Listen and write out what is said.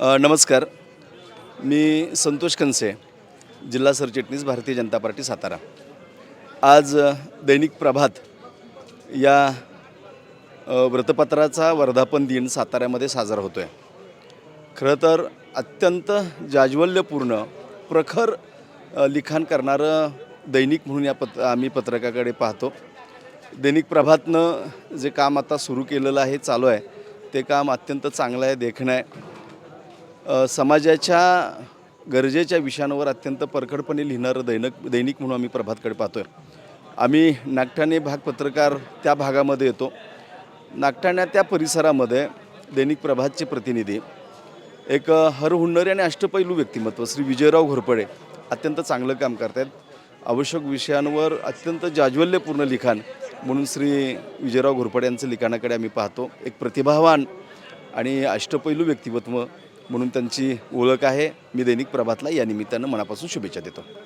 नमस्कार. मी संतोष कनसे जिल्हा सरचिटणीस भारतीय जनता पार्टी सातारा. आज दैनिक प्रभात या वृत्तपत्राचा वर्धापन दिन साताऱ्यामध्ये साजरा होतो आहे खरं तर अत्यंत जाज्वल्यपूर्ण प्रखर लिखाण करणारं दैनिक म्हणून या पत आम्ही पत्रकाकडे पाहतो. दैनिक प्रभातनं जे काम आता सुरू केलेलं आहे चालू आहे ते काम अत्यंत चांगलं आहे देखणं आहे. समाजाच्या गरजेच्या विषयांवर अत्यंत परखडपणे लिहिणारं दैनक दैनिक म्हणून आम्ही प्रभातकडे पाहतो आहे आम्ही नागठाणे भाग पत्रकार त्या भागामध्ये येतो. नागठाण्या त्या परिसरामध्ये दैनिक प्रभातचे प्रतिनिधी एक हरहुन्नरी आणि अष्टपैलू व्यक्तिमत्व श्री विजयराव घोरपडे अत्यंत चांगलं काम करत आहेत आवश्यक विषयांवर अत्यंत जाज्वल्यपूर्ण लिखाण म्हणून श्री विजयराव घोरपडे यांचं लिखाणाकडे आम्ही पाहतो. एक प्रतिभावान आणि अष्टपैलू व्यक्तिमत्व म्हणून त्यांची ओळख आहे. मी दैनिक प्रभातला या निमित्तानं मनापासून शुभेच्छा देतो.